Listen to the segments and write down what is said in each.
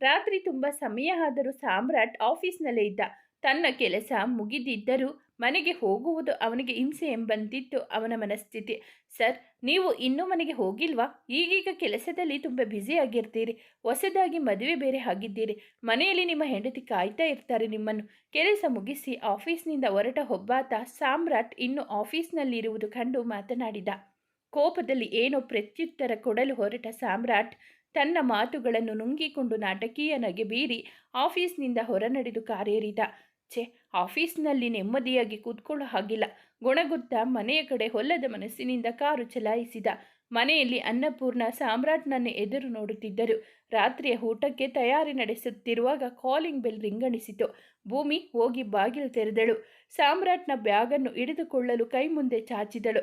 ರಾತ್ರಿ ತುಂಬ ಸಮಯ ಆದರೂ ಸಾಮ್ರಾಟ್ ಆಫೀಸ್ನಲ್ಲೇ ಇದ್ದ. ತನ್ನ ಕೆಲಸ ಮುಗಿದಿದ್ದರೂ ಮನೆಗೆ ಹೋಗುವುದು ಅವನಿಗೆ ಹಿಂಸೆ ಎಂಬಂತಿತ್ತು ಅವನ ಮನಸ್ಥಿತಿ. ಸರ್, ನೀವು ಇನ್ನೂ ಮನೆಗೆ ಹೋಗಿಲ್ವಾ? ಈಗೀಗ ಕೆಲಸದಲ್ಲಿ ತುಂಬ ಬ್ಯುಸಿಯಾಗಿರ್ತೀರಿ ಹೊಸದಾಗಿ ಮದುವೆ ಬೇರೆ ಆಗಿದ್ದೀರಿ. ಮನೆಯಲ್ಲಿ ನಿಮ್ಮ ಹೆಂಡತಿ ಕಾಯ್ತಾ ಇರ್ತಾರೆ ನಿಮ್ಮನ್ನು. ಕೆಲಸ ಮುಗಿಸಿ ಆಫೀಸ್ನಿಂದ ಹೊರಟ ಒಬ್ಬಾತ ಸಾಮ್ರಾಟ್ ಇನ್ನು ಆಫೀಸ್ನಲ್ಲಿರುವುದು ಕಂಡು ಮಾತನಾಡಿದ. ಕೋಪದಲ್ಲಿ ಏನೋ ಪ್ರತ್ಯುತ್ತರ ಕೊಡಲು ಹೊರಟ ಸಾಮ್ರಾಟ್ ತನ್ನ ಮಾತುಗಳನ್ನು ನುಂಗಿಕೊಂಡು ನಾಟಕೀಯ ನಗೆ ಬೀರಿ ಆಫೀಸ್ನಿಂದ ಹೊರನಡೆದು ಕಾರೇರಿದ. ಛೆ, ಆಫೀಸ್ನಲ್ಲಿ ನೆಮ್ಮದಿಯಾಗಿ ಕೂತ್ಕೊಳ್ಳೋ ಹಾಗಿಲ್ಲ. ಗುಣಗುತ್ತಾ ಮನೆಯ ಕಡೆ ಹೊಲ್ಲದ ಮನಸ್ಸಿನಿಂದ ಕಾರು ಚಲಾಯಿಸಿದ. ಮನೆಯಲ್ಲಿ ಅನ್ನಪೂರ್ಣ ಸಾಮ್ರಾಟ್ನನ್ನು ಎದುರು ನೋಡುತ್ತಿದ್ದರು. ರಾತ್ರಿಯ ಊಟಕ್ಕೆ ತಯಾರಿ ನಡೆಸುತ್ತಿರುವಾಗ ಕಾಲಿಂಗ್ ಬೆಲ್ ರಿಂಗಣಿಸಿತು. ಭೂಮಿ ಹೋಗಿ ಬಾಗಿಲು ತೆರೆದಳು. ಸಾಮ್ರಾಟ್ನ ಬ್ಯಾಗನ್ನು ಹಿಡಿದುಕೊಳ್ಳಲು ಕೈ ಮುಂದೆ ಚಾಚಿದಳು.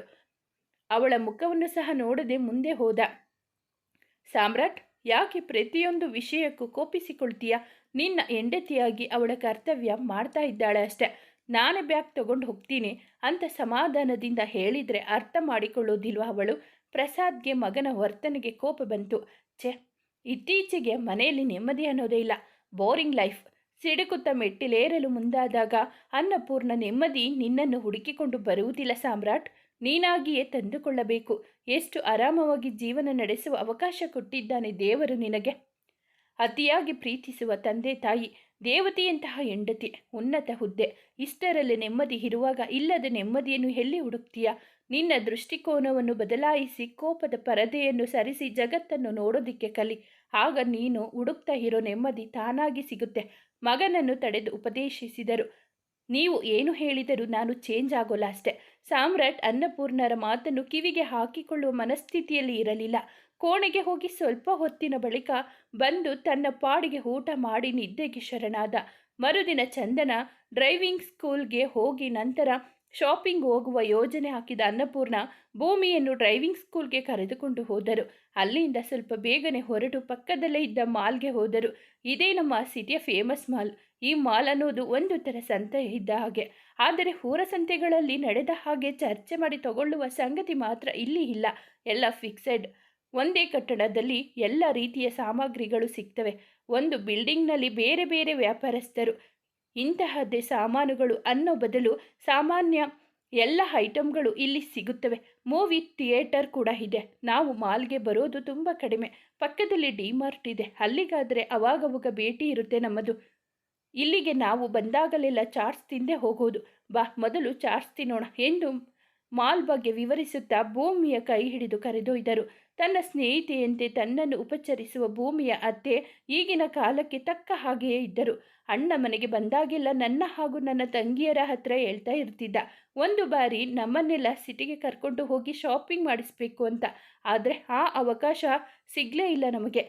ಅವಳ ಮುಖವನ್ನು ಸಹ ನೋಡದೆ ಮುಂದೆ ಹೋದ. ಸಾಮ್ರಾಟ್, ಯಾಕೆ ಪ್ರತಿಯೊಂದು ವಿಷಯಕ್ಕೂ ಕೋಪಿಸಿಕೊಳ್ತೀಯ? ನಿನ್ನ ಹೆಂಡತಿಯಾಗಿ ಅವಳ ಕರ್ತವ್ಯ ಮಾಡ್ತಾ ಇದ್ದಾಳೆ ಅಷ್ಟೆ. ನಾನು ಬ್ಯಾಗ್ ತಗೊಂಡು ಹೋಗ್ತೀನಿ ಅಂತ ಸಮಾಧಾನದಿಂದ ಹೇಳಿದರೆ ಅರ್ಥ ಮಾಡಿಕೊಳ್ಳೋದಿಲ್ವ ಅವಳು? ಪ್ರಸಾದ್ಗೆ ಮಗನ ವರ್ತನೆಗೆ ಕೋಪ ಬಂತು. ಛೆ, ಇತ್ತೀಚೆಗೆ ಮನೆಯಲ್ಲಿ ನೆಮ್ಮದಿ ಅನ್ನೋದೇ ಇಲ್ಲ. Boring life. ಸಿಡುಕುತ್ತ ಮೆಟ್ಟಿಲೇರಲು ಮುಂದಾದಾಗ ಅನ್ನಪೂರ್ಣ ನೆಮ್ಮದಿ ನಿನ್ನನ್ನು ಹುಡುಕಿಕೊಂಡು ಬರುವುದಿಲ್ಲ ಸಾಮ್ರಾಟ್. ನೀನಾಗಿಯೇ ತಂದುಕೊಳ್ಳಬೇಕು. ಎಷ್ಟು ಆರಾಮವಾಗಿ ಜೀವನ ನಡೆಸುವ ಅವಕಾಶ ಕೊಟ್ಟಿದ್ದಾನೆ ದೇವರು ನಿನಗೆ. ಅತಿಯಾಗಿ ಪ್ರೀತಿಸುವ ತಂದೆ ತಾಯಿ, ದೇವತೆಯಂತಹ ಹೆಂಡತಿ, ಉನ್ನತ ಹುದ್ದೆ, ಇಷ್ಟರಲ್ಲಿ ನೆಮ್ಮದಿ ಇರುವಾಗ ಇಲ್ಲದ ನೆಮ್ಮದಿಯನ್ನು ಎಲ್ಲಿ ಹುಡುಕ್ತೀಯ? ನಿನ್ನ ದೃಷ್ಟಿಕೋನವನ್ನು ಬದಲಾಯಿಸಿ ಕೋಪದ ಪರದೆಯನ್ನು ಸರಿಸಿ ಜಗತ್ತನ್ನು ನೋಡೋದಿಕ್ಕೆ ಕಲಿ. ಆಗ ನೀನು ಹುಡುಕ್ತಾ ಇರೋ ನೆಮ್ಮದಿ ತಾನಾಗಿ ಸಿಗುತ್ತೆ. ಮಗನನ್ನು ತಡೆದು ಉಪದೇಶಿಸಿದರು. ನೀವು ಏನು ಹೇಳಿದರೂ ನಾನು ಚೇಂಜ್ ಆಗೋಲ್ಲ ಅಷ್ಟೆ. ಸಾಮ್ರಾಟ್ ಅನ್ನಪೂರ್ಣರ ಮಾತನ್ನು ಕಿವಿಗೆ ಹಾಕಿಕೊಳ್ಳುವ ಮನಸ್ಥಿತಿಯಲ್ಲಿ ಇರಲಿಲ್ಲ. ಕೋಣೆಗೆ ಹೋಗಿ ಸ್ವಲ್ಪ ಹೊತ್ತಿನ ಬಳಿಕ ಬಂದು ತನ್ನ ಪಾಡಿಗೆ ಊಟ ಮಾಡಿ ನಿದ್ದೆಗೆ ಶರಣಾದ. ಮರುದಿನ ಚಂದನ ಡ್ರೈವಿಂಗ್ ಸ್ಕೂಲ್ಗೆ ಹೋಗಿ ನಂತರ ಶಾಪಿಂಗ್ ಹೋಗುವ ಯೋಜನೆ ಹಾಕಿದ ಅನ್ನಪೂರ್ಣ ಭೂಮಿಯನ್ನು ಡ್ರೈವಿಂಗ್ ಸ್ಕೂಲ್ಗೆ ಕರೆದುಕೊಂಡು ಹೋದರು. ಅಲ್ಲಿಂದ ಸ್ವಲ್ಪ ಬೇಗನೆ ಹೊರಟು ಪಕ್ಕದಲ್ಲೇ ಇದ್ದ ಮಾಲ್ಗೆ ಹೋದರು. ಇದೇ ನಮ್ಮ ಸಿಟಿಯ ಫೇಮಸ್ ಮಾಲ್. ಈ ಮಾಲ್ ಅನ್ನೋದು ಒಂದು ಥರ ಸಂತೆ ಇದ್ದ ಹಾಗೆ. ಆದರೆ ಊರ ಸಂತೆಗಳಲ್ಲಿ ನಡೆದ ಹಾಗೆ ಚರ್ಚೆ ಮಾಡಿ ತಗೊಳ್ಳುವ ಸಂಗತಿ ಮಾತ್ರ ಇಲ್ಲಿ ಇಲ್ಲ. ಎಲ್ಲ ಫಿಕ್ಸೆಡ್. ಒಂದೇ ಕಟ್ಟಡದಲ್ಲಿ ಎಲ್ಲ ರೀತಿಯ ಸಾಮಗ್ರಿಗಳು ಸಿಗ್ತವೆ. ಒಂದು ಬಿಲ್ಡಿಂಗ್ನಲ್ಲಿ ಬೇರೆ ಬೇರೆ ವ್ಯಾಪಾರಸ್ಥರು. ಇಂತಹದ್ದೇ ಸಾಮಾನುಗಳು ಅನ್ನೋ ಬದಲು ಸಾಮಾನ್ಯ ಎಲ್ಲ ಐಟಮ್ಗಳು ಇಲ್ಲಿ ಸಿಗುತ್ತವೆ. ಮೂವಿ ಥಿಯೇಟರ್ ಕೂಡ ಇದೆ. ನಾವು ಮಾಲ್ಗೆ ಬರೋದು ತುಂಬ ಕಡಿಮೆ. ಪಕ್ಕದಲ್ಲಿ ಡಿಮಾರ್ಟ್ ಇದೆ. ಅಲ್ಲಿಗಾದರೆ ಅವಾಗವಾಗ ಭೇಟಿ ಇರುತ್ತೆ ನಮ್ಮದು. ಇಲ್ಲಿಗೆ ನಾವು ಬಂದಾಗಲೆಲ್ಲ ಚಾಟ್ಸ್ ತಿಂದೇ ಹೋಗೋದು. ಬಾ, ಮೊದಲು ಚಾಟ್ಸ್ ತಿನ್ನೋಣ. ಎಂದು ಮಾಲ್ ಬಗ್ಗೆ ವಿವರಿಸುತ್ತಾ ಭೂಮಿಯ ಕೈ ಹಿಡಿದು ಕರೆದೊಯ್ದರು. ತನ್ನ ಸ್ನೇಹಿತೆಯಂತೆ ತನ್ನನ್ನು ಉಪಚರಿಸುವ ಭೂಮಿಯ ಅತ್ತೆ ಈಗಿನ ಕಾಲಕ್ಕೆ ತಕ್ಕ ಹಾಗೆಯೇ ಇದ್ದರು. ಅಣ್ಣ ಮನೆಗೆ ಬಂದಾಗೆಲ್ಲ ನನ್ನ ಹಾಗೂ ನನ್ನ ತಂಗಿಯರ ಹತ್ರ ಹೇಳ್ತಾ ಇರ್ತಿದ್ದ. ಒಂದು ಬಾರಿ ನಮ್ಮನ್ನೆಲ್ಲ ಸಿಟಿಗೆ ಕರ್ಕೊಂಡು ಹೋಗಿ ಶಾಪಿಂಗ್ ಮಾಡಿಸ್ಬೇಕು ಅಂತ. ಆದರೆ ಆ ಅವಕಾಶ ಸಿಗಲೇ ಇಲ್ಲ ನಮಗೆ.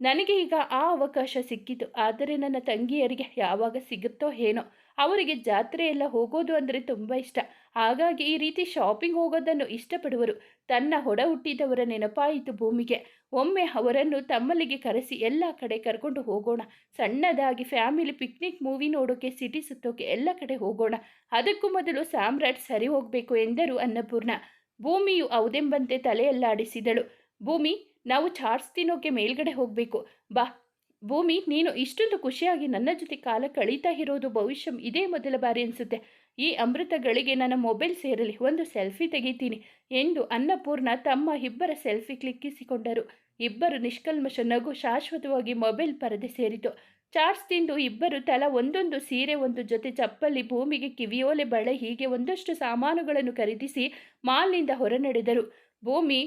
ನನಗೆ ಈಗ ಆ ಅವಕಾಶ ಸಿಕ್ಕಿತು. ಆದರೆ ನನ್ನ ತಂಗಿಯರಿಗೆ ಯಾವಾಗ ಸಿಗುತ್ತೋ ಏನೋ. ಅವರಿಗೆ ಜಾತ್ರೆ ಎಲ್ಲ ಹೋಗೋದು ಅಂದರೆ ತುಂಬ ಇಷ್ಟ. ಹಾಗಾಗಿ ಈ ರೀತಿ ಶಾಪಿಂಗ್ ಹೋಗೋದನ್ನು ಇಷ್ಟಪಡುವರು. ತನ್ನ ಹೊಡ ಹುಟ್ಟಿದವರ ನೆನಪಾಯಿತು ಭೂಮಿಗೆ. ಒಮ್ಮೆ ಅವರನ್ನು ತಮ್ಮಲ್ಲಿಗೆ ಕರೆಸಿ ಎಲ್ಲ ಕಡೆ ಕರ್ಕೊಂಡು ಹೋಗೋಣ. ಸಣ್ಣದಾಗಿ ಫ್ಯಾಮಿಲಿ ಪಿಕ್ನಿಕ್ ಮೂವಿ ನೋಡೋಕೆ ಸಿಟಿ ಸುತ್ತೋಕೆ ಎಲ್ಲ ಕಡೆ ಹೋಗೋಣ. ಅದಕ್ಕೂ ಮೊದಲು ಸಾಮ್ರಾಟ್ ಸರಿ ಹೋಗಬೇಕು ಎಂದರು ಅನ್ನಪೂರ್ಣ. ಭೂಮಿಯು ಹೌದೆಂಬಂತೆ ತಲೆಯಲ್ಲಾಡಿಸಿದಳು. ಭೂಮಿ, ನಾವು ಚಾರ್ಟ್ಸ್ ತಿನ್ನೋಕೆ ಮೇಲ್ಗಡೆ ಹೋಗಬೇಕು. ಬಾ. ಭೂಮಿ, ನೀನು ಇಷ್ಟೊಂದು ಖುಷಿಯಾಗಿ ನನ್ನ ಜೊತೆ ಕಾಲ ಕಳೀತಾ ಇರೋದು ಭವಿಷ್ಯ ಇದೇ ಮೊದಲ ಬಾರಿ ಅನಿಸುತ್ತೆ. ಈ ಅಮೃತಗಳಿಗೆ ನನ್ನ ಮೊಬೈಲ್ ಸೇರಲಿ, ಒಂದು ಸೆಲ್ಫಿ ತೆಗಿತೀನಿ ಎಂದು ಅನ್ನಪೂರ್ಣ ತಮ್ಮ ಇಬ್ಬರ ಸೆಲ್ಫಿ ಕ್ಲಿಕ್ಕಿಸಿಕೊಂಡರು. ಇಬ್ಬರು ನಿಷ್ಕಲ್ಮಶ, ನಗು, ಶಾಶ್ವತವಾಗಿ ಮೊಬೈಲ್ ಪರದೆ ಸೇರಿತು. ಚಾರ್ಜ್ ತಿಂದು ಇಬ್ಬರು ತಲಾ ಒಂದೊಂದು ಸೀರೆ, ಒಂದು ಜೊತೆ ಚಪ್ಪಲಿ, ಭೂಮಿಗೆ ಕಿವಿಯೋಲೆ ಬಳೆ ಹೀಗೆ ಒಂದಷ್ಟು ಸಾಮಾನುಗಳನ್ನು ಖರೀದಿಸಿ ಮಾಲ್ನಿಂದ ಹೊರನಡೆದರು. ಭೂಮಿ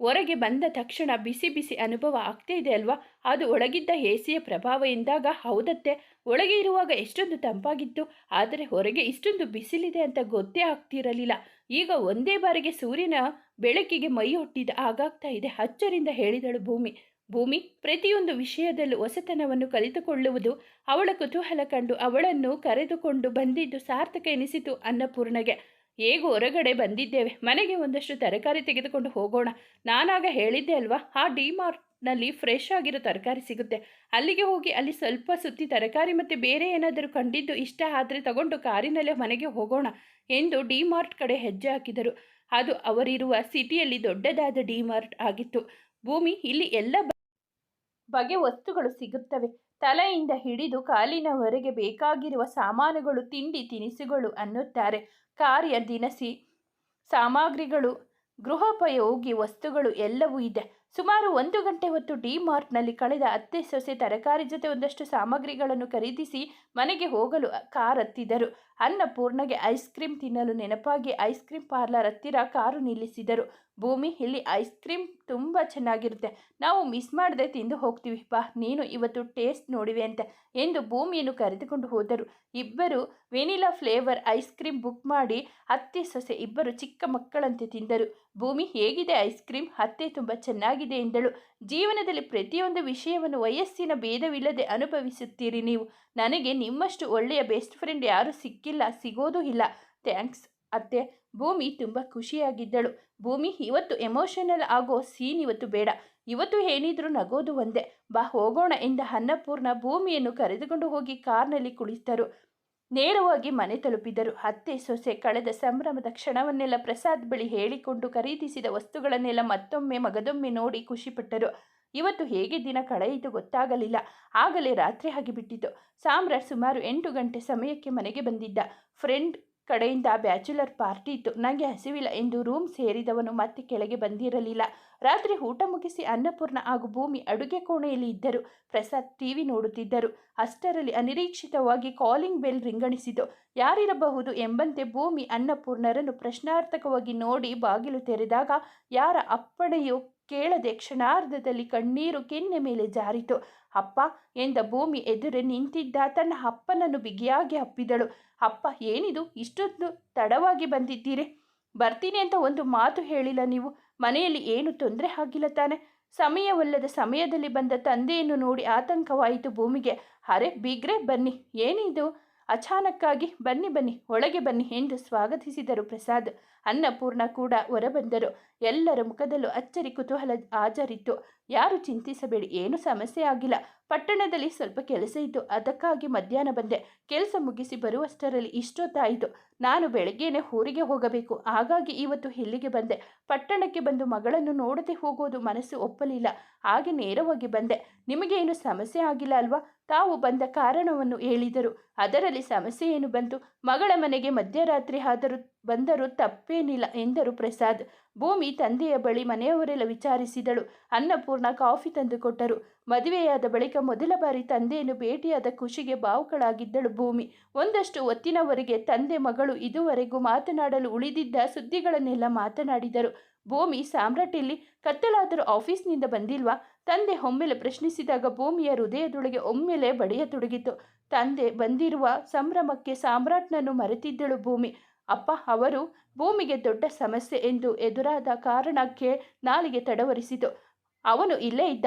ಹೊರಗೆ ಬಂದ ತಕ್ಷಣ ಬಿಸಿ ಬಿಸಿ ಅನುಭವ ಆಗ್ತಾ ಇದೆ ಅಲ್ವಾ? ಅದು ಒಳಗಿದ್ದ ಎಸಿಯ ಪ್ರಭಾವ ಎಂದಾಗ ಹೌದತ್ತೆ. ಒಳಗೆ ಇರುವಾಗ ಎಷ್ಟೊಂದು ತಂಪಾಗಿತ್ತು. ಆದರೆ ಹೊರಗೆ ಇಷ್ಟೊಂದು ಬಿಸಿಲಿದೆ ಅಂತ ಗೊತ್ತೇ ಆಗ್ತಿರಲಿಲ್ಲ. ಈಗ ಒಂದೇ ಬಾರಿಗೆ ಸೂರ್ಯನ ಬೆಳಕಿಗೆ ಮೈ ಹುಟ್ಟಿದ ಆಗಾಗ್ತಾ ಇದೆ ಅಚ್ಚರಿಂದ ಹೇಳಿದಳು ಭೂಮಿ. ಭೂಮಿ, ಪ್ರತಿಯೊಂದು ವಿಷಯದಲ್ಲೂ ಹೊಸತನವನ್ನು ಕಲಿತುಕೊಳ್ಳುವುದು ಅವಳ ಕುತೂಹಲ ಕಂಡು ಅವಳನ್ನು ಕರೆದುಕೊಂಡು ಬಂದಿದ್ದು ಸಾರ್ಥಕ ಎನಿಸಿತು ಅನ್ನಪೂರ್ಣಗೆ. ಹೇಗೂ ಹೊರಗಡೆ ಬಂದಿದ್ದೇವೆ. ಮನೆಗೆ ಒಂದಷ್ಟು ತರಕಾರಿ ತೆಗೆದುಕೊಂಡು ಹೋಗೋಣ. ನಾನಾಗ ಹೇಳಿದ್ದೆ ಅಲ್ವಾ? ಆ ಡಿಮಾರ್ಟ್ನಲ್ಲಿ ಫ್ರೆಶ್ ಆಗಿರೋ ತರಕಾರಿ ಸಿಗುತ್ತೆ. ಅಲ್ಲಿಗೆ ಹೋಗಿ ಅಲ್ಲಿ ಸ್ವಲ್ಪ ಸುತ್ತಿ ತರಕಾರಿ ಮತ್ತು ಬೇರೆ ಏನಾದರೂ ಕಂಡಿದ್ದು ಇಷ್ಟ ಆದರೆ ತಗೊಂಡು ಕಾರಿನಲ್ಲೇ ಮನೆಗೆ ಹೋಗೋಣ ಎಂದು ಡಿಮಾರ್ಟ್ ಕಡೆ ಹೆಜ್ಜೆ ಹಾಕಿದರು. ಅದು ಅವರಿರುವ ಸಿಟಿಯಲ್ಲಿ ದೊಡ್ಡದಾದ ಡಿಮಾರ್ಟ್ ಆಗಿತ್ತು. ಭೂಮಿ, ಇಲ್ಲಿ ಎಲ್ಲ ಬಗೆ ವಸ್ತುಗಳು ಸಿಗುತ್ತವೆ. ತಲೆಯಿಂದ ಹಿಡಿದು ಕಾಲಿನವರೆಗೆ ಬೇಕಾಗಿರುವ ಸಾಮಾನುಗಳು ತಿಂಡಿ ತಿನಿಸುಗಳು ಅನ್ನುತ್ತಾರೆ. ಕಾರ್ಯ ದಿನಸಿ. ಸಾಮಗ್ರಿಗಳು, ಗೃಹೋಪಯೋಗಿ ವಸ್ತುಗಳು ಎಲ್ಲವೂ ಇದೆ. ಸುಮಾರು ಒಂದು ಗಂಟೆ ಹೊತ್ತು ಡಿ ಮಾರ್ಟ್ನಲ್ಲಿ ಕಳೆದ ಅತ್ತೆ ಸೊಸೆ ತರಕಾರಿ ಜೊತೆ ಒಂದಷ್ಟು ಸಾಮಗ್ರಿಗಳನ್ನು ಖರೀದಿಸಿ ಮನೆಗೆ ಹೋಗಲು ಕಾರ್ ಹತ್ತಿದರು ಅನ್ನಪೂರ್ಣಗೆ ಐಸ್ ಕ್ರೀಮ್ ತಿನ್ನಲು ನೆನಪಾಗಿ ಐಸ್ ಕ್ರೀಮ್ ಪಾರ್ಲರ್ ಹತ್ತಿರ ಕಾರು ನಿಲ್ಲಿಸಿದರು. ಭೂಮಿ ಇಲ್ಲಿ ಐಸ್ ಕ್ರೀಮ್ ತುಂಬ ಚೆನ್ನಾಗಿರುತ್ತೆ. ನಾವು ಮಿಸ್ ಮಾಡದೆ ತಿಂದು ಹೋಗ್ತೀವಿ. ಬಾ, ನೀನು ಇವತ್ತು ಟೇಸ್ಟ್ ನೋಡಿವೆ ಅಂತ ಎಂದು ಭೂಮಿಯನ್ನು ಕರೆದುಕೊಂಡು ಹೋದರು. ಇಬ್ಬರು vanilla flavour ice cream book ಮಾಡಿ ಅತ್ತೆ ಸೊಸೆ ಇಬ್ಬರು ಚಿಕ್ಕ ಮಕ್ಕಳಂತೆ ತಿಂದರು. ಭೂಮಿ ಹೇಗಿದೆ ಐಸ್ ಕ್ರೀಮ್ ಅತ್ತೆ ತುಂಬ ಚೆನ್ನಾಗಿದೆ ಎಂದಳು. ಜೀವನದಲ್ಲಿ ಪ್ರತಿಯೊಂದು ವಿಷಯವನ್ನು ವಯಸ್ಸಿನ ಭೇದವಿಲ್ಲದೆ ಅನುಭವಿಸುತ್ತೀರಿ ನೀವು. ನನಗೆ ನಿಮ್ಮಷ್ಟು ಒಳ್ಳೆಯ ಬೆಸ್ಟ್ ಫ್ರೆಂಡ್ ಯಾರೂ ಸಿಕ್ಕಿಲ್ಲ, ಸಿಗೋದೂ ಇಲ್ಲ. ಥ್ಯಾಂಕ್ಸ್ ಅತ್ತೆ. ಭೂಮಿ ತುಂಬ ಖುಷಿಯಾಗಿದ್ದಳು. ಭೂಮಿ ಇವತ್ತು ಎಮೋಷನಲ್ ಆಗೋ ಸೀನ್ ಇವತ್ತು ಬೇಡ. ಇವತ್ತು ಏನಿದ್ರೂ ನಗೋದು ಒಂದೇ. ಬಾ, ಹೋಗೋಣ ಎಂದ ಅನ್ನಪೂರ್ಣ ಭೂಮಿಯನ್ನು ಕರೆದುಕೊಂಡು ಹೋಗಿ ಕಾರ್ನಲ್ಲಿ ಕುಳಿತರು. ನೇರವಾಗಿ ಮನೆ ತಲುಪಿದರು. ಅತ್ತೆ ಸೊಸೆ ಕಳೆದ ಸಂಭ್ರಮದ ಕ್ಷಣವನ್ನೆಲ್ಲ ಪ್ರಸಾದ್ ಬಳಿ ಹೇಳಿಕೊಂಡು ಖರೀದಿಸಿದ ವಸ್ತುಗಳನ್ನೆಲ್ಲ ಮತ್ತೊಮ್ಮೆ ಮಗದೊಮ್ಮೆ ನೋಡಿ ಖುಷಿಪಟ್ಟರು. ಇವತ್ತು ಹೇಗೆ ದಿನ ಕಳೆಯಿತು ಗೊತ್ತಾಗಲಿಲ್ಲ. ಆಗಲೇ ರಾತ್ರಿ ಆಗಿಬಿಟ್ಟಿತು ಸಾಮ್ರಾಟ್ ಸುಮಾರು ಎಂಟು ಗಂಟೆ ಸಮಯಕ್ಕೆ ಮನೆಗೆ ಬಂದಿದ್ದ. ಫ್ರೆಂಡ್ ಕಡೆಯಿಂದ ಬ್ಯಾಚುಲರ್ ಪಾರ್ಟಿ ಇತ್ತು. ನನಗೆ ಹಸಿವಿಲ್ಲ ಎಂದು ರೂಮ್ ಸೇರಿದವನು ಮತ್ತೆ ಕೆಳಗೆ ಬಂದಿರಲಿಲ್ಲ. ರಾತ್ರಿ ಊಟ ಮುಗಿಸಿ ಅನ್ನಪೂರ್ಣ ಹಾಗೂ ಭೂಮಿ ಅಡುಗೆ ಕೋಣೆಯಲ್ಲಿ ಇದ್ದರು. ಪ್ರಸಾದ್ ಟಿವಿ ನೋಡುತ್ತಿದ್ದರು. ಅಷ್ಟರಲ್ಲಿ ಅನಿರೀಕ್ಷಿತವಾಗಿ ಕಾಲಿಂಗ್ ಬೆಲ್ ರಿಂಗಣಿಸಿತು. ಯಾರಿರಬಹುದು ಎಂಬಂತೆ ಭೂಮಿ ಅನ್ನಪೂರ್ಣರನ್ನು ಪ್ರಶ್ನಾರ್ಥಕವಾಗಿ ನೋಡಿ ಬಾಗಿಲು ತೆರೆದಾಗ ಯಾರ ಅಪ್ಪಣೆಯು ಕೇಳದೆ ಕ್ಷಣಾರ್ಧದಲ್ಲಿ ಕಣ್ಣೀರು ಕೆನ್ನೆ ಮೇಲೆ ಜಾರಿತು. ಅಪ್ಪ, ಎಂದ ಭೂಮಿ ಎದುರೆ ನಿಂತಿದ್ದ ತನ್ನ ಅಪ್ಪನನ್ನು ಬಿಗಿಯಾಗಿ ಅಪ್ಪಿದಳು. ಅಪ್ಪ, ಏನಿದು? ಇಷ್ಟೊಂದು ತಡವಾಗಿ ಬಂದಿದ್ದೀರಿ. ಬರ್ತೀನಿ ಅಂತ ಒಂದು ಮಾತು ಹೇಳಿಲ್ಲ ನೀವು. ಮನೆಯಲ್ಲಿ ಏನು ತೊಂದರೆ ಆಗಿಲ್ಲ ತಾನೆ. ಸಮಯವಲ್ಲದ ಸಮಯದಲ್ಲಿ ಬಂದ ತಂದೆಯನ್ನು ನೋಡಿ ಆತಂಕವಾಯಿತು ಭೂಮಿಗೆ. ಅರೆ, ಬಿಗ್ರೆ, ಬನ್ನಿ. ಏನಿದು? ಅಚಾನಕ್ಕಾಗಿ ಬನ್ನಿ ಬನ್ನಿ. ಒಳಗೆ ಬನ್ನಿ ಎಂದು ಸ್ವಾಗತಿಸಿದರು ಪ್ರಸಾದ್. ಅನ್ನಪೂರ್ಣ ಕೂಡ ಹೊರಬಂದರು. ಎಲ್ಲರ ಮುಖದಲ್ಲೂ ಅಚ್ಚರಿ ಕುತೂಹಲ ಹಾಜರಿತ್ತು. ಯಾರು ಚಿಂತಿಸಬೇಡಿ, ಏನು ಸಮಸ್ಯೆ ಆಗಿಲ್ಲ. ಪಟ್ಟಣದಲ್ಲಿ ಸ್ವಲ್ಪ ಕೆಲಸ ಇತ್ತು, ಅದಕ್ಕಾಗಿ ಮಧ್ಯಾಹ್ನ ಬಂದೆ. ಕೆಲಸ ಮುಗಿಸಿ ಬರುವಷ್ಟರಲ್ಲಿ ಇಷ್ಟೊತ್ತಾಯಿತು. ನಾನು ಬೆಳಗ್ಗೆನೆ ಊರಿಗೆ ಹೋಗಬೇಕು. ಹಾಗಾಗಿ ಇವತ್ತು ಇಲ್ಲಿಗೆ ಬಂದೆ. ಪಟ್ಟಣಕ್ಕೆ ಬಂದು ಮಗಳನ್ನು ನೋಡದೆ ಹೋಗೋದು ಮನಸ್ಸು ಒಪ್ಪಲಿಲ್ಲ. ಹಾಗೆ ನೇರವಾಗಿ ಬಂದೆ. ನಿಮಗೆ ಏನು ಸಮಸ್ಯೆ ಆಗಿಲ್ಲ ಅಲ್ವಾ? ತಾವು ಬಂದ ಕಾರಣವನ್ನು ಹೇಳಿದರು. ಅದರಲ್ಲಿ ಸಮಸ್ಯೆ ಏನು ಬಂತು? ಮಗಳ ಮನೆಗೆ ಮಧ್ಯರಾತ್ರಿ ಆದರೂ ಬಂದರೂ ತಪ್ಪೇನಿಲ್ಲ ಎಂದರು ಪ್ರಸಾದ್. ಭೂಮಿ ತಂದೆಯ ಬಳಿ ಮನೆಯವರೆಲ್ಲ ವಿಚಾರಿಸಿದಳು. ಅನ್ನಪೂರ್ಣ ಕಾಫಿ ತಂದು ಕೊಟ್ಟರು ಮದುವೆಯಾದ ಬಳಿಕ ಮೊದಲ ಬಾರಿ ತಂದೆಯನ್ನು ಭೇಟಿಯಾದ ಖುಷಿಗೆ ಭಾವುಕಳಾಗಿದ್ದಳು ಭೂಮಿ. ಒಂದಷ್ಟು ಹೊತ್ತಿನವರೆಗೆ ತಂದೆ ಮಗಳು ಇದುವರೆಗೂ ಮಾತನಾಡಲು ಉಳಿದಿದ್ದ ಸುದ್ದಿಗಳನ್ನೆಲ್ಲ ಮಾತನಾಡಿದರು. ಭೂಮಿ, ಸಾಮ್ರಾಟ್ ಇಲ್ಲಿ ಕತ್ತಲಾದರೂ ಆಫೀಸ್ನಿಂದ ಬಂದಿಲ್ವಾ? ತಂದೆ ಒಮ್ಮೆಲೆ ಪ್ರಶ್ನಿಸಿದಾಗ ಭೂಮಿಯ ಹೃದಯದೊಳಗೆ ಒಮ್ಮೆಲೆ ಬಡಿಯತೊಡಗಿತು ತಂದೆ ಬಂದಿರುವ ಸಂಭ್ರಮಕ್ಕೆ ಸಾಮ್ರಾಟ್ನನ್ನು ಮರೆತಿದ್ದಳು ಭೂಮಿ. ಅಪ್ಪ ಅವರು ಭೂಮಿಗೆ ದೊಡ್ಡ ಸಮಸ್ಯೆ ಎಂದು ಎದುರಾದ ಕಾರಣಕ್ಕೆ ನಾಲಿಗೆ ತಡವರಿಸಿತು. ಅವನು ಇಲ್ಲೇ ಇದ್ದ.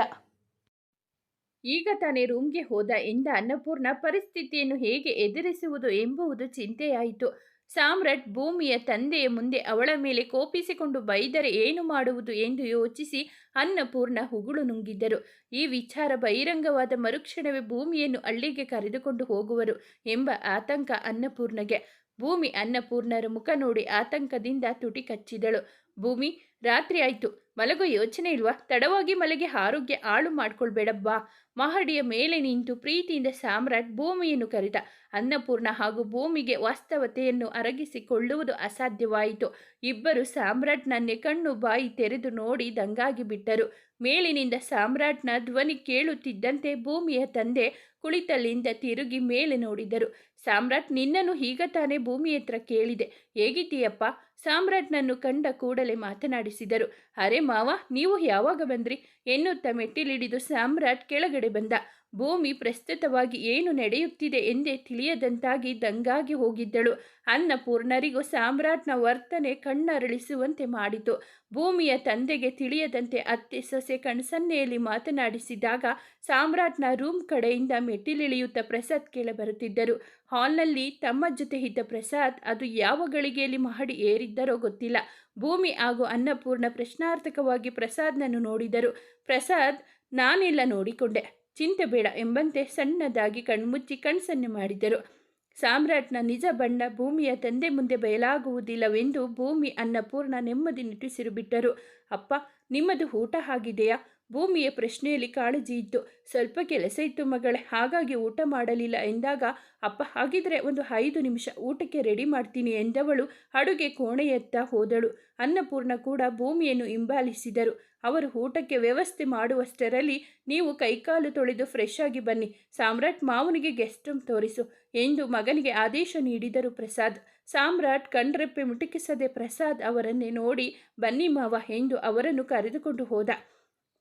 ಈಗ ತಾನೇ ರೂಮ್ಗೆ ಹೋದ ಎಂದ ಅನ್ನಪೂರ್ಣ ಪರಿಸ್ಥಿತಿಯನ್ನು ಹೇಗೆ ಎದುರಿಸುವುದು ಎಂಬುವುದು ಚಿಂತೆಯಾಯಿತು. ಸಾಮ್ರಾಟ್ ಭೂಮಿಯ ತಂದೆಯ ಮುಂದೆ ಅವಳ ಮೇಲೆ ಕೋಪಿಸಿಕೊಂಡು ಬೈದರೆ ಏನು ಮಾಡುವುದು ಎಂದು ಯೋಚಿಸಿ ಅನ್ನಪೂರ್ಣ ಹುಗುಳು ನುಂಗಿದ್ದರು. ಈ ವಿಚಾರ ಬಹಿರಂಗವಾದ ಮರುಕ್ಷಣವೇ ಭೂಮಿಯನ್ನು ಹಳ್ಳಿಗೆ ಕರೆದುಕೊಂಡು ಹೋಗುವರು ಎಂಬ ಆತಂಕ ಅನ್ನಪೂರ್ಣಗೆ. ಭೂಮಿ ಅನ್ನಪೂರ್ಣರ ಮುಖ ನೋಡಿ ಆತಂಕದಿಂದ ತುಟಿ ಕಚ್ಚಿದಳು ಭೂಮಿ ರಾತ್ರಿ ಆಯಿತು. ಮಲಗೋ ಯೋಚನೆ ಇಲ್ವಾ? ತಡವಾಗಿ ಮಲಗಿ ಆರೋಗ್ಯ ಹಾಳು ಮಾಡ್ಕೊಳ್ಬೇಡಬ್ಬಾ. ಮಹಡಿಯ ಮೇಲೆ ನಿಂತು ಪ್ರೀತಿಯಿಂದ ಸಾಮ್ರಾಟ್ ಭೂಮಿಯನ್ನು ಕರೆದ. ಅನ್ನಪೂರ್ಣ ಹಾಗೂ ಭೂಮಿಗೆ ವಾಸ್ತವತೆಯನ್ನು ಅರಗಿಸಿಕೊಳ್ಳುವುದು ಅಸಾಧ್ಯವಾಯಿತು. ಇಬ್ಬರು ಸಾಮ್ರಾಟ್ನನ್ನೇ ಕಣ್ಣು ಬಾಯಿ ತೆರೆದು ನೋಡಿ ದಂಗಾಗಿ ಬಿಟ್ಟರು. ಮೇಲಿನಿಂದ ಸಾಮ್ರಾಟ್ನ ಧ್ವನಿ ಕೇಳುತ್ತಿದ್ದಂತೆ ಭೂಮಿಯ ತಂದೆ ಕುಳಿತಲ್ಲಿಂದ ತಿರುಗಿ ಮೇಲೆ ನೋಡಿದರು. ಸಾಮ್ರಾಟ್, ನಿನ್ನನ್ನು ಈಗ ತಾನೇ ಭೂಮಿ ಹತ್ರ ಕೇಳಿದೆ. ಹೇಗಿದ್ದೀಯಪ್ಪ? ಸಾಮ್ರಾಟ್ನನ್ನು ಕಂಡ ಕೂಡಲೇ ಮಾತನಾಡಿಸಿದರು ಅರೆ ಮಾವ ನೀವು ಯಾವಾಗ ಬಂದ್ರಿ? ಎನ್ನುತ್ತ ಮೆಟ್ಟಿಲಿಡಿದು ಸಾಮ್ರಾಟ್ ಕೆಳಗಡೆ ಬಂದ. ಭೂಮಿ ಪ್ರಸ್ತುತವಾಗಿ ಏನು ನಡೆಯುತ್ತಿದೆ ಎಂದೇ ತಿಳಿಯದಂತಾಗಿ ದಂಗಾಗಿ ಹೋಗಿದ್ದಳು. ಅನ್ನಪೂರ್ಣರಿಗೂ ಸಾಮ್ರಾಟ್ನ ವರ್ತನೆ ಕಣ್ಣರಳಿಸುವಂತೆ ಮಾಡಿತು. ಭೂಮಿಯ ತಂದೆಗೆ ತಿಳಿಯದಂತೆ ಅತ್ತೆ ಸೊಸೆ ಕಣ್ಸನ್ನೆಯಲ್ಲಿ ಮಾತನಾಡಿಸಿದಾಗ ಸಾಮ್ರಾಟ್ನ ರೂಮ್ ಕಡೆಯಿಂದ ಮೆಟ್ಟಿಲಿಳಿಯುತ್ತಾ ಪ್ರಸಾದ್ ಕೇಳಬರುತ್ತಿದ್ದರು. ಹಾಲ್ನಲ್ಲಿ ತಮ್ಮ ಜೊತೆ ಇದ್ದ ಪ್ರಸಾದ್ ಅದು ಯಾವ ಗಳಿಗೆಯಲ್ಲಿ ಮಹಡಿ ಏರಿದ್ದರೋ ಗೊತ್ತಿಲ್ಲ. ಭೂಮಿ ಹಾಗೂ ಅನ್ನಪೂರ್ಣ ಪ್ರಶ್ನಾರ್ಥಕವಾಗಿ ಪ್ರಸಾದ್ನನ್ನು ನೋಡಿದರು. ಪ್ರಸಾದ್, ನಾನೆಲ್ಲ ನೋಡಿಕೊಂಡೆ. ಚಿಂತೆ ಬೇಡ ಎಂಬಂತೆ ಸಣ್ಣದಾಗಿ ಕಣ್ಮುಚ್ಚಿ ಕಣ್ಸನ್ನೆ ಮಾಡಿದರು. ಸಾಮ್ರಾಟ್ನ ನಿಜ ಬಣ್ಣ ಭೂಮಿಯ ತಂದೆ ಮುಂದೆ ಬಯಲಾಗುವುದಿಲ್ಲವೆಂದು ಭೂಮಿ ಅನ್ನಪೂರ್ಣ ನೆಮ್ಮದಿ ನಿಟ್ಟುಸಿರು ಬಿಟ್ಟರು. ಅಪ್ಪ, ನಿಮ್ಮದು ಊಟ ಆಗಿದೆಯಾ ಭೂಮಿಯ ಪ್ರಶ್ನೆಯಲ್ಲಿ ಕಾಳಜಿ ಇತ್ತು. ಸ್ವಲ್ಪ ಕೆಲಸ ಇತ್ತು ಮಗಳೇ, ಹಾಗಾಗಿ ಊಟ ಮಾಡಲಿಲ್ಲ ಎಂದಾಗ, ಅಪ್ಪ, ಹಾಗಿದ್ರೆ ಒಂದು ಐದು ನಿಮಿಷ ಊಟಕ್ಕೆ ರೆಡಿ ಮಾಡ್ತೀನಿ ಎಂದವಳು ಅಡುಗೆ ಕೋಣೆಯತ್ತ ಹೋದಳು. ಅನ್ನಪೂರ್ಣ ಕೂಡ ಭೂಮಿಯನ್ನು ಹಿಂಬಾಲಿಸಿದರು. ಅವರು ಊಟಕ್ಕೆ ವ್ಯವಸ್ಥೆ ಮಾಡುವಷ್ಟರಲ್ಲಿ ನೀವು ಕೈಕಾಲು ತೊಳೆದು ಫ್ರೆಶ್ ಆಗಿ ಬನ್ನಿ. ಸಾಮ್ರಾಟ್ ಮಾವನಿಗೆ ಗೆಸ್ಟ್ ರೂಮ್ ತೋರಿಸು ಎಂದು ಮಗನಿಗೆ ಆದೇಶ ನೀಡಿದರು ಪ್ರಸಾದ್. ಸಾಮ್ರಾಟ್ ಕಣ್ರೆಪ್ಪೆ ಮುಟುಕಿಸದೆ ಪ್ರಸಾದ್ ಅವರನ್ನೇ ನೋಡಿ, ಬನ್ನಿ ಮಾವ ಎಂದು ಅವರನ್ನು ಕರೆದುಕೊಂಡು ಹೋದ.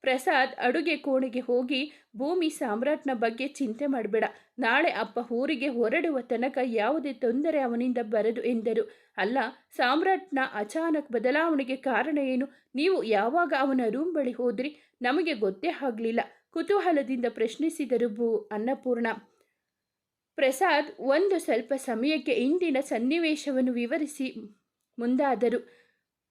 ಪ್ರಸಾದ್ ಅಡುಗೆ ಕೋಣೆಗೆ ಹೋಗಿ ಭೂಮಿ ಸಾಮ್ರಾಟ್ನ ಬಗ್ಗೆ ಚಿಂತೆ ಮಾಡಬೇಡ. ನಾಳೆ ಅಪ್ಪ ಊರಿಗೆ ಹೊರಡುವ ತನಕ ಯಾವುದೇ ತೊಂದರೆ ಅವನಿಂದ ಬರದು ಎಂದರು. ಅಲ್ಲ, ಸಾಮ್ರಾಟ್ನ ಅಚಾನಕ್ ಬದಲಾವಣೆಗೆ ಕಾರಣ ಏನು? ನೀವು ಯಾವಾಗ ಅವನ ರೂಮ್ ಬಳಿ ಹೋದ್ರಿ? ನಮಗೆ ಗೊತ್ತೇ ಆಗಲಿಲ್ಲ. ಕುತೂಹಲದಿಂದ ಪ್ರಶ್ನಿಸಿದರು ಭೂ ಅನ್ನಪೂರ್ಣ. ಪ್ರಸಾದ್ ಒಂದು ಸ್ವಲ್ಪ ಸಮಯಕ್ಕೆ ಇಂದಿನ ಸನ್ನಿವೇಶವನ್ನು ವಿವರಿಸಿ ಮುಂದಾದರು.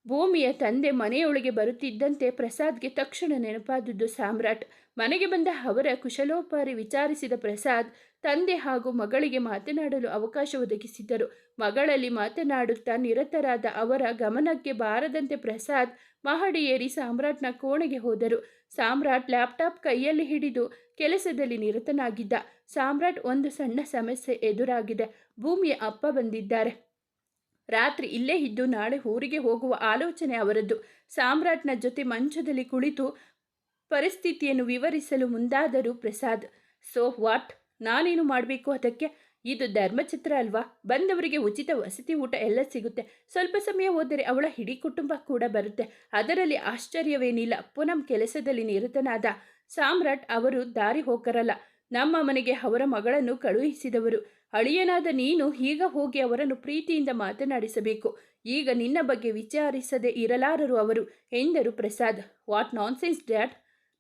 ಭೂಮಿಯ ತಂದೆ ಮನೆಯೊಳಗೆ ಬರುತ್ತಿದ್ದಂತೆ ಪ್ರಸಾದ್ಗೆ ತಕ್ಷಣ ನೆನಪಾದದ್ದು ಸಾಮ್ರಾಟ್. ಮನೆಗೆ ಬಂದ ಅವರ ಕುಶಲೋಪಾರಿ ವಿಚಾರಿಸಿದ ಪ್ರಸಾದ್ ತಂದೆ ಹಾಗೂ ಮಗಳಿಗೆ ಮಾತನಾಡಲು ಅವಕಾಶ ಒದಗಿಸಿದ್ದರು. ಮಗಳಲ್ಲಿ ಮಾತನಾಡುತ್ತಾ ನಿರತರಾದ ಅವರ ಗಮನಕ್ಕೆ ಬಾರದಂತೆ ಪ್ರಸಾದ್ ಮಹಡಿ ಸಾಮ್ರಾಟ್ನ ಕೋಣೆಗೆ ಹೋದರು. ಸಾಮ್ರಾಟ್ ಲ್ಯಾಪ್ಟಾಪ್ ಕೈಯಲ್ಲಿ ಹಿಡಿದು ಕೆಲಸದಲ್ಲಿ ನಿರತನಾಗಿದ್ದ. ಸಾಮ್ರಾಟ್ ಒಂದು ಸಣ್ಣ ಸಮಸ್ಯೆ ಎದುರಾಗಿದೆ. ಭೂಮಿಯ ಅಪ್ಪ ಬಂದಿದ್ದಾರೆ. ರಾತ್ರಿ ಇಲ್ಲೇ ಇದ್ದು ನಾಳೆ ಊರಿಗೆ ಹೋಗುವ ಆಲೋಚನೆ ಅವರದ್ದು. ಸಾಮ್ರಾಟ್ನ ಜೊತೆ ಮಂಚದಲ್ಲಿ ಕುಳಿತು ಪರಿಸ್ಥಿತಿಯನ್ನು ವಿವರಿಸಲು ಮುಂದಾದರು ಪ್ರಸಾದ್ ಸೊ ವಾಟ್ ನಾನೇನು ಮಾಡಬೇಕು ಅದಕ್ಕೆ? ಇದು ಧರ್ಮಚಿತ್ರ ಅಲ್ವಾ? ಬಂದವರಿಗೆ ಉಚಿತ ವಸತಿ ಊಟ ಎಲ್ಲ ಸಿಗುತ್ತೆ. ಸ್ವಲ್ಪ ಸಮಯ ಹೋದರೆ ಅವಳ ಹಿಡಿ ಕುಟುಂಬ ಕೂಡ ಬರುತ್ತೆ. ಅದರಲ್ಲಿ ಆಶ್ಚರ್ಯವೇನಿಲ್ಲ. ಪುನಂ ಕೆಲಸದಲ್ಲಿ ನಿರತನಾದ ಸಾಮ್ರಾಟ್ ಅವರು ದಾರಿ ಹೋಗರಲ್ಲ ನಮ್ಮ ಮನೆಗೆ ಅವರ ಮಗಳನ್ನು ಕಳುಹಿಸಿದವರು. ಅಳಿಯನಾದ ನೀನು ಈಗ ಹೋಗಿ ಅವರನ್ನು ಪ್ರೀತಿಯಿಂದ ಮಾತನಾಡಿಸಬೇಕು. ಈಗ ನಿನ್ನ ಬಗ್ಗೆ ವಿಚಾರಿಸದೆ ಇರಲಾರರು ಅವರು ಎಂದರು ಪ್ರಸಾದ್. What nonsense dad.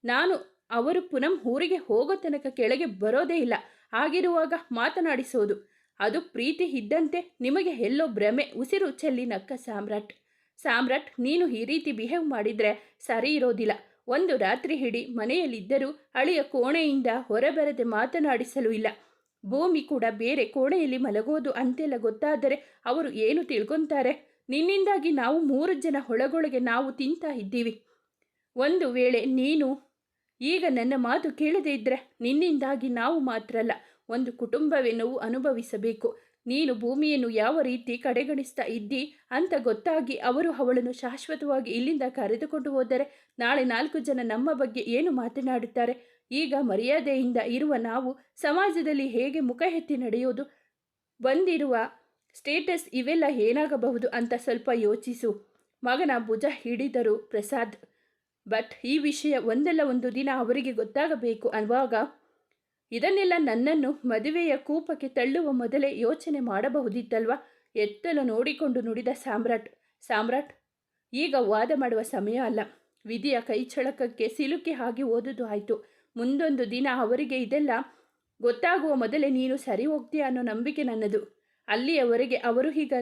ನಾನು ಅವರು ಪುನಃ ಊರಿಗೆ ಹೋಗೋ ತನಕ ಕೆಳಗೆ ಬರೋದೇ ಇಲ್ಲ. ಆಗಿರುವಾಗ ಮಾತನಾಡಿಸೋದು. ಅದು ಪ್ರೀತಿ ಇದ್ದಂತೆ ನಿಮಗೆ ಎಲ್ಲೋ ಭ್ರಮೆ, ಉಸಿರು ಚೆಲ್ಲಿ ನಕ್ಕ ಸಾಮ್ರಾಟ್. ಸಾಮ್ರಾಟ್, ನೀನು ಈ ರೀತಿ ಬಿಹೇವ್ ಮಾಡಿದರೆ ಸರಿ ಇರೋದಿಲ್ಲ. ಒಂದು ರಾತ್ರಿ ಹಿಡಿ ಮನೆಯಲ್ಲಿದ್ದರೂ ಅಳಿಯ ಕೋಣೆಯಿಂದ ಹೊರಬರದೆ ಮಾತನಾಡಿಸಲು ಇಲ್ಲ. ಭೂಮಿ ಕೂಡ ಬೇರೆ ಕೋಣೆಯಲ್ಲಿ ಮಲಗೋದು ಅಂತೆಲ್ಲ ಗೊತ್ತಾದರೆ ಅವರು ಏನು ತಿಳ್ಕೊಂತಾರೆ? ನಿನ್ನಿಂದಾಗಿ ನಾವು ಮೂರು ಜನ ಹೊಳಗೊಳಗೆ ನಾವು ತಿಂತಾ ಇದ್ದೀವಿ. ಒಂದು ವೇಳೆ ನೀನು ಈಗ ನನ್ನ ಮಾತು ಕೇಳದೇ ಇದ್ದರೆ ನಿನ್ನಿಂದಾಗಿ ನಾವು ಮಾತ್ರ ಅಲ್ಲ, ಒಂದು ಕುಟುಂಬವೇ ಅನುಭವಿಸಬೇಕು. ನೀನು ಭೂಮಿಯನ್ನು ಯಾವ ರೀತಿ ಕಡೆಗಣಿಸ್ತಾ ಇದ್ದಿ ಅಂತ ಗೊತ್ತಾಗಿ ಅವರು ಅವಳನ್ನು ಶಾಶ್ವತವಾಗಿ ಇಲ್ಲಿಂದ ಕರೆದುಕೊಂಡು ಹೋದರೆ ನಾಳೆ ನಾಲ್ಕು ಜನ ನಮ್ಮ ಬಗ್ಗೆ ಏನು ಮಾತನಾಡುತ್ತಾರೆ? ಈಗ ಮರ್ಯಾದೆಯಿಂದ ಇರುವ ನಾವು ಸಮಾಜದಲ್ಲಿ ಹೇಗೆ ಮುಖ ಎತ್ತಿ ನಡೆಯೋದು, ಬಂದಿರುವ ಸ್ಟೇಟಸ್ ಇವೆಲ್ಲ ಏನಾಗಬಹುದು ಅಂತ ಸ್ವಲ್ಪ ಯೋಚಿಸು. ಮಗನ ಭುಜ ಹಿಡಿದರು ಪ್ರಸಾದ್, ಬಟ್ ಈ ವಿಷಯ ಒಂದಲ್ಲ ಒಂದು ದಿನ ಅವರಿಗೆ ಗೊತ್ತಾಗಬೇಕು ಅನ್ನುವಾಗ ಇದನ್ನೆಲ್ಲ ನನ್ನನ್ನು ಮದುವೆಯ ಕೂಪಕ್ಕೆ ತಳ್ಳುವ ಮೊದಲೇ ಯೋಚನೆ ಮಾಡಬಹುದಿತ್ತಲ್ವ? ಎತ್ತಲು ನೋಡಿಕೊಂಡು ನುಡಿದ ಸಾಮ್ರಾಟ್ ಸಾಮ್ರಾಟ್, ಈಗ ವಾದ ಮಾಡುವ ಸಮಯ ಅಲ್ಲ. ವಿಧಿಯ ಕೈಚಳಕಕ್ಕೆ ಸಿಲುಕಿ ಹಾಗೆ ಓದುದು ಆಯಿತು. ಮುಂದೊಂದು ದಿನ ಅವರಿಗೆ ಇದೆಲ್ಲ ಗೊತ್ತಾಗುವ ಮೊದಲೇ ನೀನು ಸರಿ ಹೋಗ್ತೀಯ ಅನ್ನೋ ನಂಬಿಕೆ ನನ್ನದು. ಅಲ್ಲಿಯವರೆಗೆ ಅವರು ಈಗ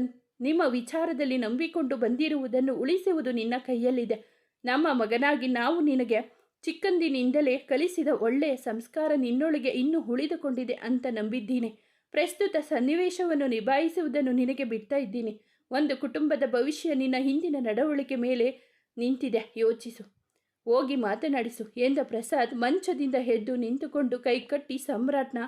ನಿಮ್ಮ ವಿಚಾರದಲ್ಲಿ ನಂಬಿಕೊಂಡು ಬಂದಿರುವುದನ್ನು ಉಳಿಸುವುದು ನಿನ್ನ ಕೈಯಲ್ಲಿದೆ. ನಮ್ಮ ಮಗನಾಗಿ ನಾವು ನಿನಗೆ ಚಿಕ್ಕಂದಿನಿಂದಲೇ ಕಲಿಸಿದ ಒಳ್ಳೆಯ ಸಂಸ್ಕಾರ ನಿನ್ನೊಳಗೆ ಇನ್ನೂ ಉಳಿದುಕೊಂಡಿದೆ ಅಂತ ನಂಬಿದ್ದೀನಿ. ಪ್ರಸ್ತುತ ಸನ್ನಿವೇಶವನ್ನು ನಿಭಾಯಿಸುವುದನ್ನು ನಿನಗೆ ಬಿಡ್ತಾ ಇದ್ದೀನಿ. ಒಂದು ಕುಟುಂಬದ ಭವಿಷ್ಯ ನಿನ್ನ ಹಿಂದಿನ ನಡವಳಿಕೆ ಮೇಲೆ ನಿಂತಿದೆ. ಯೋಚಿಸು. ಹೋಗಿ ಮಾತನಾಡಿಸು ಎಂದ ಪ್ರಸಾದ್ ಮಂಚದಿಂದ ಎದ್ದು ನಿಂತುಕೊಂಡು ಕೈಕಟ್ಟಿ ಸಮ್ರಾಟ್ನ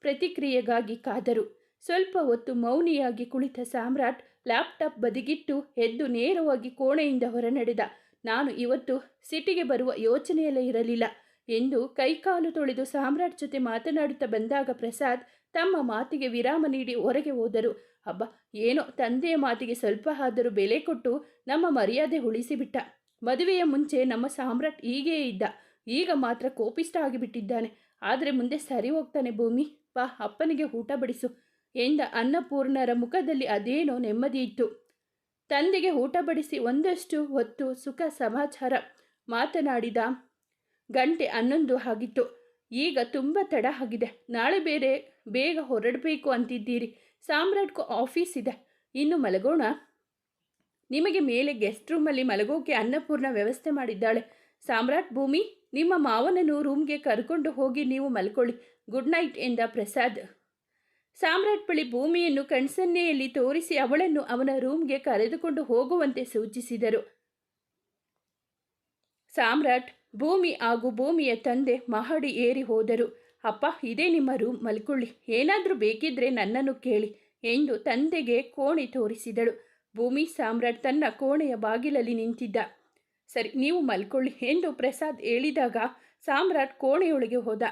ಪ್ರತಿಕ್ರಿಯೆಗಾಗಿ ಕಾದರು. ಸ್ವಲ್ಪ ಹೊತ್ತು ಮೌನಿಯಾಗಿ ಕುಳಿತ ಸಾಮ್ರಾಟ್ ಲ್ಯಾಪ್ಟಾಪ್ ಬದಿಗಿಟ್ಟು ಎದ್ದು ನೇರವಾಗಿ ಕೋಣೆಯಿಂದ ಹೊರನಡೆದ. ನಾನು ಇವತ್ತು ಸಿಟಿಗೆ ಬರುವ ಯೋಚನೆಯಲ್ಲೇ ಇರಲಿಲ್ಲ ಎಂದು ಕೈಕಾಲು ತೊಳೆದು ಸಾಮ್ರಾಟ್ ಜೊತೆ ಮಾತನಾಡುತ್ತಾ ಬಂದಾಗ ಪ್ರಸಾದ್ ತಮ್ಮ ಮಾತಿಗೆ ವಿರಾಮ ನೀಡಿ ಹೊರಗೆ ಹೋದರು. ಅಬ್ಬ, ಏನೋ ತಂದೆಯ ಮಾತಿಗೆ ಸ್ವಲ್ಪ ಆದರೂ ಬೆಲೆ ಕೊಟ್ಟು ನಮ್ಮ ಮರ್ಯಾದೆ ಉಳಿಸಿಬಿಟ್ಟ. ಮದುವೆಯ ಮುಂಚೆ ನಮ್ಮ ಸಾಮ್ರಾಟ್ ಹೀಗೇ ಇದ್ದ. ಈಗ ಮಾತ್ರ ಕೋಪಿಷ್ಟ ಆಗಿಬಿಟ್ಟಿದ್ದಾನೆ. ಆದರೆ ಮುಂದೆ ಸರಿ ಹೋಗ್ತಾನೆ ಭೂಮಿ. ಬಾ, ಅಪ್ಪನಿಗೆ ಊಟ ಬಡಿಸು ಎಂದ ಅನ್ನಪೂರ್ಣರ ಮುಖದಲ್ಲಿ ಅದೇನೋ ನೆಮ್ಮದಿ ಇತ್ತು. ತಂದೆಗೆ ಊಟ ಬಡಿಸಿ ಒಂದಷ್ಟು ಹೊತ್ತು ಸುಖ ಸಮಾಚಾರ ಮಾತನಾಡಿದ ಗಂಟೆ ಹನ್ನೊಂದು ಆಗಿತ್ತು. ಈಗ ತುಂಬ ತಡ ಆಗಿದೆ. ನಾಳೆ ಬೇರೆ, ಬೇಗ ಹೊರಡಬೇಕು ಅಂತಿದ್ದೀರಿ. ಸಾಮ್ರಾಟ್ಗೂ ಆಫೀಸ್ ಇದೆ. ಇನ್ನು ಮಲಗೋಣ? ನಿಮಗೆ ಮೇಲೆ ಗೆಸ್ಟ್ ರೂಮಲ್ಲಿ ಮಲಗೋಕೆ ಅನ್ನಪೂರ್ಣ ವ್ಯವಸ್ಥೆ ಮಾಡಿದ್ದಾಳೆ. ಸಾಮ್ರಾಟ್ ಭೂಮಿ, ನಿಮ್ಮ ಮಾವನನ್ನು ರೂಮ್ಗೆ ಕರ್ಕೊಂಡು ಹೋಗಿ ನೀವು ಮಲ್ಕೊಳ್ಳಿ. ಗುಡ್ ನೈಟ್ ಎಂದ ಪ್ರಸಾದ್. ಸಾಮ್ರಾಟ್ ಬಳಿ ಭೂಮಿಯನ್ನು ಕಣ್ಸನ್ನೆಯಲ್ಲಿ ತೋರಿಸಿ ಅವಳನ್ನು ಅವನ ರೂಮ್ಗೆ ಕರೆದುಕೊಂಡು ಹೋಗುವಂತೆ ಸೂಚಿಸಿದರು. ಸಾಮ್ರಾಟ್ ಭೂಮಿ ಹಾಗೂ ಭೂಮಿಯ ತಂದೆ ಮಹಡಿ ಏರಿ ಹೋದರು. ಅಪ್ಪ, ಇದೇ ನಿಮ್ಮ ರೂಮ್ ಮಲ್ಕೊಳ್ಳಿ. ಏನಾದರೂ ಬೇಕಿದ್ರೆ ನನ್ನನ್ನು ಕೇಳಿ ಎಂದು ತಂದೆಗೆ ಕೋಣೆ ತೋರಿಸಿದಳು. ಭೂಮಿ ಸಾಮ್ರಾಟ್ ತನ್ನ ಕೋಣೆಯ ಬಾಗಿಲಲ್ಲಿ ನಿಂತಿದ್ದ. ಸರಿ, ನೀವು ಮಲ್ಕೊಳ್ಳಿ ಎಂದು ಪ್ರಸಾದ್ ಹೇಳಿದಾಗ ಸಾಮ್ರಾಟ್ ಕೋಣೆಯೊಳಗೆ ಹೋದ.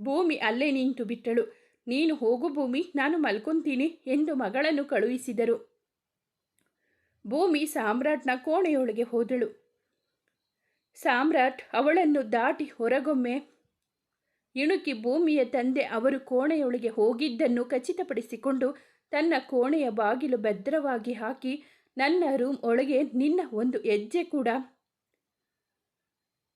ಭೂಮಿ ಅಲ್ಲೇ ನಿಂತು ಬಿಟ್ಟಳು. ನೀನು ಹೋಗು ಭೂಮಿ, ನಾನು ಮಲ್ಕೊಂತೀನಿ ಎಂದು ಮಗಳನ್ನು ಕಳುಹಿಸಿದರು. ಭೂಮಿ ಸಾಮ್ರಾಟ್ನ ಕೋಣೆಯೊಳಗೆ ಹೋದಳು. ಸಾಮ್ರಾಟ್ ಅವಳನ್ನು ದಾಟಿ ಹೊರಗೊಮ್ಮೆ ಇಣುಕಿ ಭೂಮಿಯ ತಂದೆ ಅವರು ಕೋಣೆಯೊಳಗೆ ಹೋಗಿದ್ದನ್ನು ಖಚಿತಪಡಿಸಿಕೊಂಡು ತನ್ನ ಕೋಣೆಯ ಬಾಗಿಲು ಭದ್ರವಾಗಿ ಹಾಕಿ ನನ್ನ ರೂಮ್ ಒಳಗೆ ನಿನ್ನ ಒಂದು ಹೆಜ್ಜೆ ಕೂಡ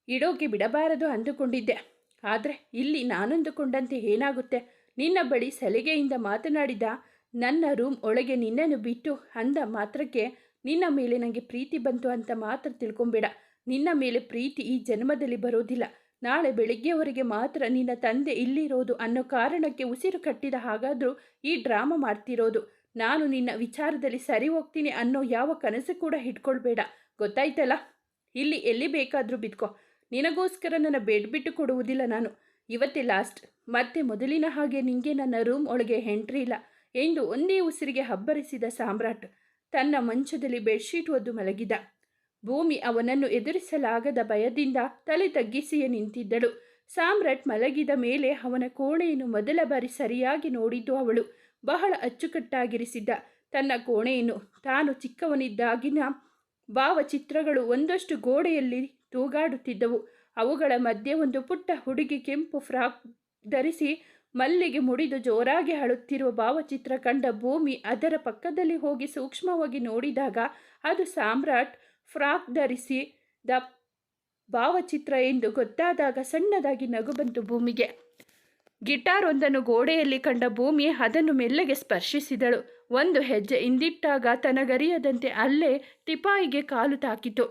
ಇಡೋಕೆ ಬಿಡಬಾರದು ಅಂದುಕೊಂಡಿದ್ದೆ. ಆದರೆ ಇಲ್ಲಿ ನಾನಂದುಕೊಂಡಂತೆ ಏನಾಗುತ್ತೆ? ನಿನ್ನ ಬಳಿ ಸಲಿಗೆಯಿಂದ ಮಾತನಾಡಿದ ನನ್ನ ರೂಮ್ ಒಳಗೆ ನಿನ್ನನ್ನು ಬಿಟ್ಟು ಅಂದ ಮಾತ್ರಕ್ಕೆ ನಿನ್ನ ಮೇಲೆ ನನಗೆ ಪ್ರೀತಿ ಬಂತು ಅಂತ ಮಾತ್ರ ತಿಳ್ಕೊಂಬೇಡ. ನಿನ್ನ ಮೇಲೆ ಪ್ರೀತಿ ಈ ಜನ್ಮದಲ್ಲಿ ಬರೋದಿಲ್ಲ. ನಾಳೆ ಬೆಳಿಗ್ಗೆವರೆಗೆ ಮಾತ್ರ ನಿನ್ನ ತಂದೆ ಇಲ್ಲಿರೋದು ಅನ್ನೋ ಕಾರಣಕ್ಕೆ ಉಸಿರು ಕಟ್ಟಿದ ಹಾಗಾದರೂ ಈ ಡ್ರಾಮಾ ಮಾಡ್ತಿರೋದು. ನಾನು ನಿನ್ನ ವಿಚಾರದಲ್ಲಿ ಸರಿ ಹೋಗ್ತೀನಿ ಅನ್ನೋ ಯಾವ ಕನಸು ಕೂಡ ಹಿಡ್ಕೊಳ್ಬೇಡ. ಗೊತ್ತಾಯ್ತಲ್ಲ? ಇಲ್ಲಿ ಎಲ್ಲಿ ಬೇಕಾದರೂ ಬಿದ್ಕೋ. ನಿನಗೋಸ್ಕರ ನನ್ನ ಬೆಡ್ ಬಿಟ್ಟು ಕೊಡುವುದಿಲ್ಲ ನಾನು. ಇವತ್ತೇ ಲಾಸ್ಟ್. ಮತ್ತೆ ಮೊದಲಿನ ಹಾಗೆ ನಿಂಗೆ ನನ್ನ ರೂಮ್ ಒಳಗೆ ಎಂಟ್ರಿ ಇಲ್ಲ. ಎಂದು ಒಂದೇ ಉಸಿರಿಗೆ ಹಬ್ಬರಿಸಿದ ಸಾಮ್ರಾಟ್. ತನ್ನ ಮಂಚದಲ್ಲಿ ಬೆಡ್ಶೀಟ್ ಒದ್ದು ಮಲಗಿದ. ಭೂಮಿ ಅವನನ್ನು ಎದುರಿಸಲಾಗದ ಭಯದಿಂದ ತಲೆ ತಗ್ಗಿಸಿಯೇ ನಿಂತಿದ್ದಳು. ಸಾಮ್ರಾಟ್ ಮಲಗಿದ ಮೇಲೆ ಅವನ ಕೋಣೆಯನ್ನು ಮೊದಲ ಬಾರಿ ಸರಿಯಾಗಿ ನೋಡಿದ್ದು ಅವಳು. ಬಹಳ ಅಚ್ಚುಕಟ್ಟಾಗಿರಿಸಿದ್ದ ತನ್ನ ಕೋಣೆಯನ್ನು. ತಾನು ಚಿಕ್ಕವನಿದ್ದಾಗಿನ ಭಾವಚಿತ್ರಗಳು ಒಂದಷ್ಟು ಗೋಡೆಯಲ್ಲಿ ತೂಗಾಡುತ್ತಿದ್ದವು. ಅವುಗಳ ಮಧ್ಯೆ ಒಂದು ಪುಟ್ಟ ಹುಡುಗಿ ಕೆಂಪು ಫ್ರಾಕ್ ಧರಿಸಿ ಮಲ್ಲಿಗೆ ಮುಡಿದು ಜೋರಾಗಿ ಅಳುತ್ತಿರುವ ಭಾವಚಿತ್ರ ಕಂಡ ಭೂಮಿ ಅದರ ಪಕ್ಕದಲ್ಲಿ ಹೋಗಿ ಸೂಕ್ಷ್ಮವಾಗಿ ನೋಡಿದಾಗ ಅದು ಸಾಮ್ರಾಟ್ ಫ್ರಾಕ್ ಧರಿಸಿ ದ ಭಾವಚಿತ್ರ ಎಂದು ಗೊತ್ತಾದಾಗ ಸಣ್ಣದಾಗಿ ನಗು ಬಂತು ಭೂಮಿಗೆ. ಗಿಟಾರ್ ಒಂದನ್ನು ಗೋಡೆಯಲ್ಲಿ ಕಂಡ ಭೂಮಿ ಅದನ್ನು ಮೆಲ್ಲಗೆ ಸ್ಪರ್ಶಿಸಿದಳು. ಒಂದು ಹೆಜ್ಜೆ ಹಿಂದಿಟ್ಟಾಗ ತನಗರಿಯದಂತೆ ಅಲ್ಲೇ ಟಿಪಾಯಿಗೆ ಕಾಲು ತಾಕಿತು.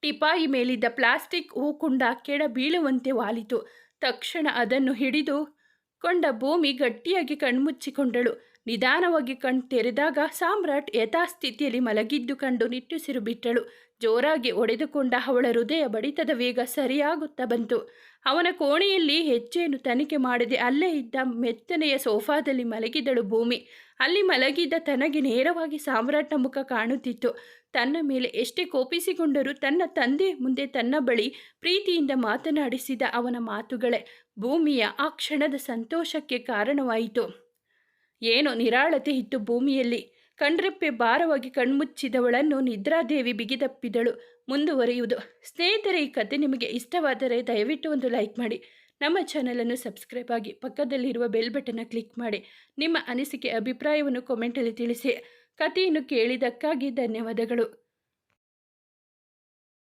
ಟಿಪಾಯಿ ಮೇಲಿದ್ದ ಪ್ಲಾಸ್ಟಿಕ್ ಹೂಕುಂಡ ಕೆಡ ಬೀಳುವಂತೆ ವಾಲಿತು. ತಕ್ಷಣ ಅದನ್ನು ಹಿಡಿದು ಕೊಂಡ ಭೂಮಿ ಗಟ್ಟಿಯಾಗಿ ಕಣ್ಮುಚ್ಚಿಕೊಂಡಳು. ನಿಧಾನವಾಗಿ ಕಣ್ ತೆರೆದಾಗ ಸಾಮ್ರಾಟ್ ಯಥಾಸ್ಥಿತಿಯಲ್ಲಿ ಮಲಗಿದ್ದು ಕಂಡು ನಿಟ್ಟುಸಿರು ಬಿಟ್ಟಳು. ಜೋರಾಗಿ ಒಡೆದುಕೊಂಡ ಅವಳ ಹೃದಯ ಬಡಿತದ ವೇಗ ಸರಿಯಾಗುತ್ತಾ ಬಂತು. ಅವನ ಕೋಣೆಯಲ್ಲಿ ಹೆಚ್ಚೇನು ತನಿಖೆ ಮಾಡದೆ ಅಲ್ಲೇ ಇದ್ದ ಮೆತ್ತನೆಯ ಸೋಫಾದಲ್ಲಿ ಮಲಗಿದಳು ಭೂಮಿ. ಅಲ್ಲಿ ಮಲಗಿದ್ದ ತನಗೆ ನೇರವಾಗಿ ಸಾಮ್ರಾಟ್ನ ಮುಖ ಕಾಣುತ್ತಿತ್ತು. ತನ್ನ ಮೇಲೆ ಎಷ್ಟೇ ಕೋಪಿಸಿಕೊಂಡರೂ ತನ್ನ ತಂದೆ ಮುಂದೆ ತನ್ನ ಬಳಿ ಪ್ರೀತಿಯಿಂದ ಮಾತನಾಡಿಸಿದ ಅವನ ಮಾತುಗಳೇ ಭೂಮಿಯ ಆ ಕ್ಷಣದ ಸಂತೋಷಕ್ಕೆ ಕಾರಣವಾಯಿತು. ಏನೋ ನಿರಾಳತೆ ಇತ್ತು ಭೂಮಿಯಲ್ಲಿ. ಕಣ್ರೆಪ್ಪೆ ಭಾರವಾಗಿ ಕಣ್ಮುಚ್ಚಿದವಳನ್ನು ನಿದ್ರಾದೇವಿ ಬಿಗಿದಪ್ಪಿದಳು. ಮುಂದುವರಿಯುವುದು. ಸ್ನೇಹಿತರೆ, ಈ ಕತೆ ನಿಮಗೆ ಇಷ್ಟವಾದರೆ ದಯವಿಟ್ಟು ಒಂದು ಲೈಕ್ ಮಾಡಿ. ನಮ್ಮ ಚಾನಲನ್ನು ಸಬ್ಸ್ಕ್ರೈಬ್ ಆಗಿ ಪಕ್ಕದಲ್ಲಿರುವ ಬೆಲ್ ಬಟನ್ನ ಕ್ಲಿಕ್ ಮಾಡಿ. ನಿಮ್ಮ ಅನಿಸಿಕೆ, ಅಭಿಪ್ರಾಯವನ್ನು ಕಾಮೆಂಟಲ್ಲಿ ತಿಳಿಸಿ. ಕಥೆಯನ್ನು ಕೇಳಿದ್ದಕ್ಕಾಗಿ ಧನ್ಯವಾದಗಳು.